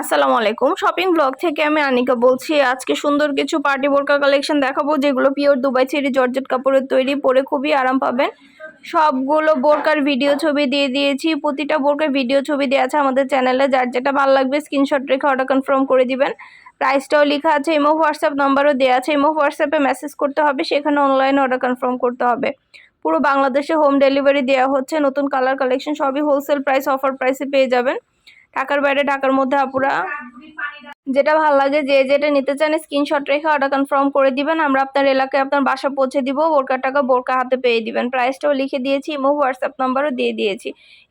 আসসালামু আলাইকুম। Shopping blog থেকে আমি আনিকা বলছি, আজকে সুন্দর কিছু পার্টি বোরকা কালেকশন দেখাবো, যেগুলো পিওর দুবাই ছেড়ে জর্জেট কাপড়ের তৈরি, পরে খুবই আরাম পাবেন। সবগুলো বোরকার ভিডিও ছবি দিয়ে দিয়েছি, প্রতিটা বোরকার ভিডিও ছবি দেওয়া আছে আমাদের চ্যানেলে যার যেটা ভালো লাগবে স্ক্রিনশট রেখে অর্ডার কনফার্ম করে দিবেন। প্রাইসটাও লেখা আছে ইমো হোয়াটসঅ্যাপ নাম্বারও দেওয়া আছে ইমো হোয়াটসঅ্যাপে মেসেজ করতে হবে, সেখানে অনলাইনে অর্ডার কনফার্ম করতে হবে। পুরো বাংলাদেশে হোম ডেলিভারি দেওয়া হচ্ছে, নতুন কালার কালেকশন সবই হোলসেল প্রাইস অফার প্রাইসে পেয়ে যাবেন। ঢাকার বাইরে, ঢাকার মধ্যে আপুরা। যেটা ভালো লাগে, যে যেটা নিতে চান স্ক্রিনশট রেখে অর্ডার কনফার্ম করে দিবেন। আমরা আপনার এলাকায় আপনার বাসা পৌঁছে দিব, বোরকার টাকা বোরকা হাতে পেয়ে দিবেন। প্রাইসটাও লিখে দিয়েছি, ইমো, হোয়াটসঅ্যাপ নাম্বারও দিয়ে দিয়েছি।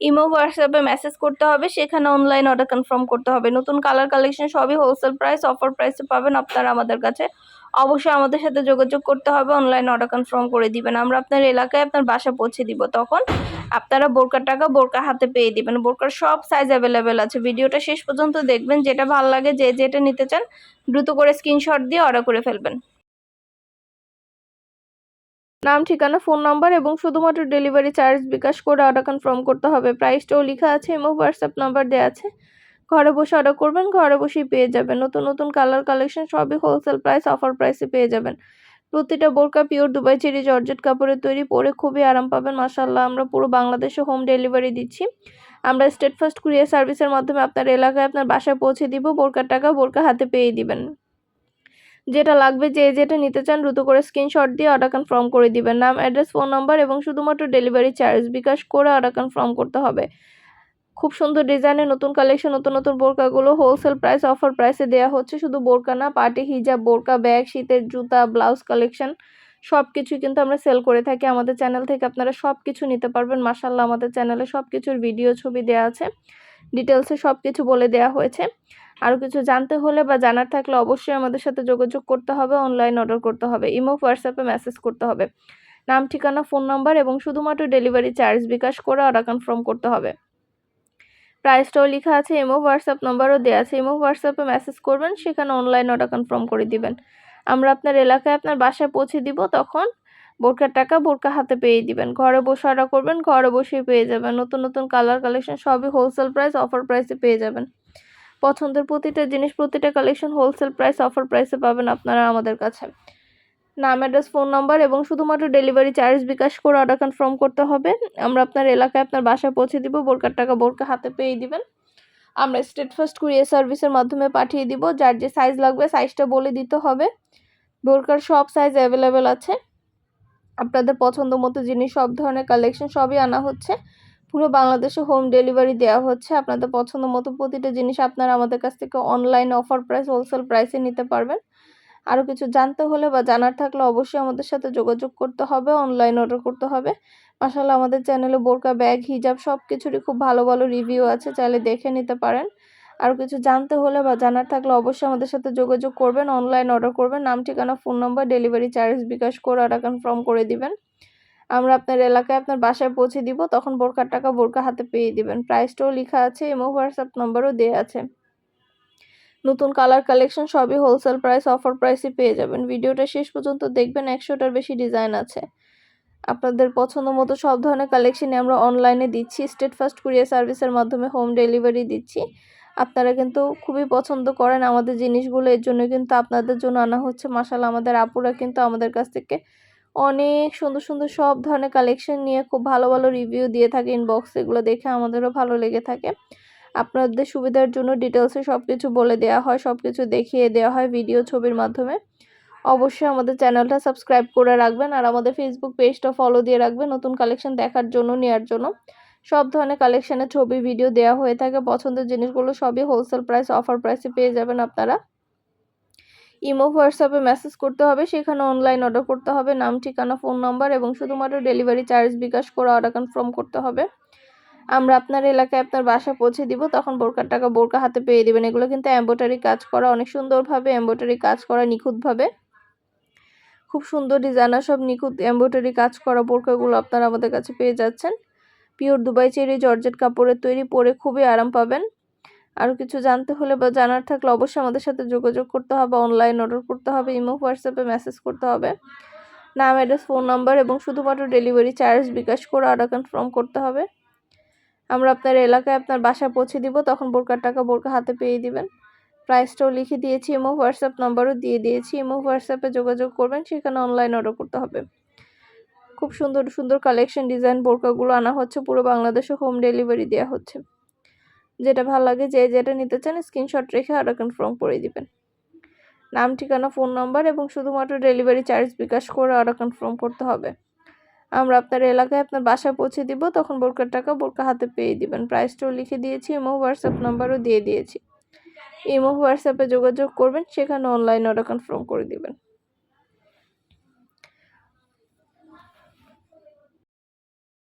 ইমো, হোয়াটসঅ্যাপে মেসেজ করতে হবে, সেখানে অনলাইন অর্ডার কনফার্ম করতে হবে। নতুন কালার কালেকশন সবই হোলসেল প্রাইস অফার প্রাইসে পাবেন আপনারা আমাদের কাছে। অবশ্যই আমাদের সাথে যোগাযোগ করতে হবে অনলাইন অর্ডার কনফার্ম করে দিবেন। আমরা আপনার এলাকায় আপনার বাসা পৌঁছে দিব। তখন আপনারা বোরকার টাকা বোরকা হাতে পেয়ে দিবেন। বোরকার সব সাইজ অ্যাভেলেবেল আছে। ভিডিওটা শেষ পর্যন্ত দেখবেন। যেটা ভালো লাগে, যে যেটা নিতে চান, দ্রুত করে স্ক্রিনশট দিয়ে অর্ডার করে ফেলবেন। নাম, ঠিকানা ফোন নাম্বার এবং শুধুমাত্র ডেলিভারি চার্জ বিকাশ করে অর্ডার কনফার্ম করতে হবে। প্রাইসটাও লেখা আছে এবং হোয়াটসঅ্যাপ নাম্বার দেওয়া আছে। ঘরে বসে অর্ডার করবেন, ঘরে বসেই পেয়ে যাবেন। নতুন নতুন কালার কালেকশন সবই হোলসেল প্রাইস অফার প্রাইসে পেয়ে যাবেন। প্রতিটা বোরকা পিওর দুবাই চেরি জর্জেট কাপড়ের তৈরি, পরে খুবই আরাম পাবেন মাসাল্লাহ আমরা পুরো বাংলাদেশে হোম ডেলিভারি দিচ্ছি। আমরা স্টেট ফার্স্ট কুরিয়ার সার্ভিসের মাধ্যমে আপনার এলাকায় আপনার বাসায় পৌঁছে দিব, বোরকার টাকা বোরকা হাতে পেয়ে দিবেন। যেটা লাগবে, যে যেটা নিতে চান দ্রুত করে স্ক্রিনশট দিয়ে অর্ডার কনফার্ম করে দিবেন। নাম অ্যাড্রেস ফোন নাম্বার এবং শুধুমাত্র ডেলিভারি চার্জ বিকাশ করে অর্ডার কনফার্ম করতে হবে। খুব সুন্দর ডিজাইনের নতুন কালেকশন নতুন নতুন বোরকাগুলো হোলসেল প্রাইস অফার প্রাইসে দেওয়া হচ্ছে। শুধু বোরকা না পার্টি হিজাব বোরকা ব্যাগ শীতের জুতা ব্লাউজ কালেকশন সব কিছুই কিন্তু আমরা সেল করে থাকি আমাদের চ্যানেল থেকে। আপনারা সব কিছু নিতে পারবেন। মাসাল্লাহ আমাদের চ্যানেলে সব কিছুর ভিডিও ছবি দেওয়া আছে। ডিটেলসে সব কিছু বলে দেওয়া হয়েছে। আরও কিছু জানতে হলে বা জানার থাকলে অবশ্যই আমাদের সাথে যোগাযোগ করতে হবে অনলাইন অর্ডার করতে হবে, ইমো হোয়াটসঅ্যাপে মেসেজ করতে হবে। নাম, ঠিকানা ফোন নাম্বার এবং শুধুমাত্র ডেলিভারি চার্জ বিকাশ করে অর্ডার কনফার্ম করতে হবে। প্রাইসটাও লেখা আছে, এমও হোয়াটসঅ্যাপ নাম্বারও দেওয়া আছে, এমও হোয়াটসঅ্যাপে মেসেজ করবেন, সেখানে অনলাইন অর্ডার কনফার্ম করে দিবেন। আমরা আপনার এলাকায় আপনার বাসায় পৌঁছে দিব, তখন বোরকার টাকা বোরকা হাতে পেয়ে দিবেন। ঘরে বসে অর্ডার করবেন, ঘরে বসেই পেয়ে যাবেন। নতুন নতুন কালার কালেকশন সবই হোলসেল প্রাইস অফার প্রাইসে পেয়ে যাবেন। পছন্দের প্রতিটা জিনিস, প্রতিটা কালেকশন হোলসেল প্রাইস অফার প্রাইসে পাবেন আপনারা আমাদের কাছে। নাম অ্যাড্রেস ফোন নাম্বার এবং শুধুমাত্র ডেলিভারি চার্জ বিকাশ করে অর্ডার কনফার্ম করতে হবে। আমরা আপনার এলাকায় আপনার বাসায় পৌঁছে দিব, বোরকার টাকা বোরকা হাতে পেয়ে দিবেন। আমরা স্টেট ফার্স্ট কুরিয়ার সার্ভিসের মাধ্যমে পাঠিয়ে দিব, যার যে সাইজ লাগবে সাইজটা বলে দিতে হবে। বোরকার সব সাইজ অ্যাভেলেবেল আছে। আপনাদের পছন্দ মতো জিনিস, সব ধরনের কালেকশন সবই আনা হচ্ছে। পুরো বাংলাদেশে হোম ডেলিভারি দেওয়া হচ্ছে। আপনাদের পছন্দ মতো প্রতিটা জিনিস আপনারা আমাদের কাছ থেকে অনলাইন অফার প্রাইস হোলসেল প্রাইসে নিতে পারবেন। আরও কিছু জানতে হলে বা জানার থাকলে অবশ্যই আমাদের সাথে যোগাযোগ করতে হবে অনলাইন অর্ডার করতে হবে। মাসাল্লাহ আমাদের চ্যানেলে বোরকা, ব্যাগ, হিজাব সব কিছুরই খুব ভালো ভালো রিভিউ আছে, চাইলে দেখে নিতে পারেন। আরও কিছু জানতে হলে বা জানার থাকলে অবশ্যই আমাদের সাথে যোগাযোগ করবেন অনলাইন অর্ডার করবেন। নাম, ঠিকানা phone number delivery charge bKash করে অর্ডার কনফার্ম করে দিবেন। আমরা আপনার এলাকায় আপনার বাসায় পৌঁছে দিব, তখন বোরকার টাকা বোরকা হাতে পেয়ে দিবেন। প্রাইসটাও লেখা আছে এবং হোয়াটসঅ্যাপ নম্বরও দেওয়া আছে। নতুন কালার কালেকশন সবই হোলসেল প্রাইস অফার প্রাইসে পেয়ে যাবেন। ভিডিওটা শেষ পর্যন্ত দেখবেন, একশোটার বেশি ডিজাইন আছে। আপনাদের পছন্দ মতো সব ধরনের কালেকশনই আমরা অনলাইনে দিচ্ছি। স্টেট ফার্স্ট কুরিয়ার সার্ভিসের মাধ্যমে হোম ডেলিভারি দিচ্ছি। আপনারা কিন্তু খুবই পছন্দ করেন আমাদের জিনিসগুলো, এর জন্য কিন্তু আপনাদের জন্য আনা হচ্ছে। মাসাল আমাদের আপুরা কিন্তু আমাদের কাছ থেকে অনেক সুন্দর সুন্দর সব ধরনের কালেকশন নিয়ে খুব ভালো ভালো রিভিউ দিয়ে থাকে। ইনবক্স এগুলো দেখে আমাদেরও ভালো লেগে থাকে। আপনাদের সুবিধার জন্য ডিটেলসে সব কিছু বলে দেওয়া হয় সব কিছু দেখিয়ে দেওয়া হয় ভিডিও ছবির মাধ্যমে। অবশ্যই আমাদের চ্যানেলটা সাবস্ক্রাইব করে রাখবেন আর আমাদের ফেসবুক পেজটা ফলো দিয়ে রাখবেন নতুন কালেকশন দেখার জন্য নেওয়ার জন্য। সব ধরনের কালেকশনের ছবি ভিডিও দেওয়া হয়ে থাকে, পছন্দের জিনিসগুলো সবই হোলসেল প্রাইস অফার প্রাইসে পেয়ে যাবেন আপনারা। ইমো, হোয়াটসঅ্যাপে মেসেজ করতে হবে, সেখানে অনলাইন অর্ডার করতে হবে, নাম, ঠিকানা ফোন নাম্বার এবং শুধুমাত্র ডেলিভারি চার্জ বিকাশ করে অর্ডার কনফার্ম করতে হবে। আমরা আপনার এলাকায় আপনার বাসা পৌঁছে দিব, তখন বোরকার টাকা বোরকা হাতে পেয়ে দেবেন। এগুলো কিন্তু এম্ব্রয়ডারি কাজ করা অনেক সুন্দরভাবে এম্ব্রয়ডারি কাজ করা নিখুঁতভাবে। খুব সুন্দর ডিজাইনার সব নিখুঁত এম্ব্রয়ডারি কাজ করা বোরকাগুলো আপনারা আমাদের কাছে পেয়ে যাচ্ছেন। পিওর দুবাই চেরি জর্জেট কাপড়ের তৈরি পরে খুবই আরাম পাবেন। আরও কিছু জানতে হলে বা জানার থাকলে অবশ্যই আমাদের সাথে যোগাযোগ করতে হবে অনলাইন অর্ডার করতে হবে, ইমো, হোয়াটসঅ্যাপে মেসেজ করতে হবে। নাম অ্যাড্রেস ফোন নাম্বার এবং শুধুমাত্র ডেলিভারি চার্জ বিকাশ করে অর্ডার কনফার্ম করতে হবে। আমরা আপনার এলাকায় আপনার বাসায় পৌঁছে দিব, তখন বোরকার টাকা বোরকা হাতে পেয়ে দিবেন। প্রাইসটাও লিখে দিয়েছি ইমো হোয়াটসঅ্যাপ নাম্বারও দিয়ে দিয়েছি ইমো হোয়াটসঅ্যাপে যোগাযোগ করবেন, সেখানে অনলাইন অর্ডার করতে হবে। খুব সুন্দর সুন্দর কালেকশন ডিজাইন বোরকাগুলো আনা হচ্ছে, পুরো বাংলাদেশে হোম ডেলিভারি দেওয়া হচ্ছে। যেটা ভালো লাগে, যে যেটা নিতে চান স্ক্রিনশট রেখে অর্ডার কনফার্ম করে দিবেন। নাম, ঠিকানা ফোন নাম্বার এবং শুধুমাত্র ডেলিভারি চার্জ বিকাশ করে অর্ডার কনফার্ম করতে হবে। আমরা আপনার এলাকায় আপনার বাসায় পৌঁছে দিব, তখন বোরকার টাকা বোরকা হাতে পেয়ে দিবেন। প্রাইসটাও লিখে দিয়েছি ইমো হোয়াটসঅ্যাপ নাম্বারও দিয়ে দিয়েছি। ইমো হোয়াটসঅ্যাপে যোগাযোগ করবেন, সেখানে অনলাইন অর্ডার কনফার্ম করে দিবেন।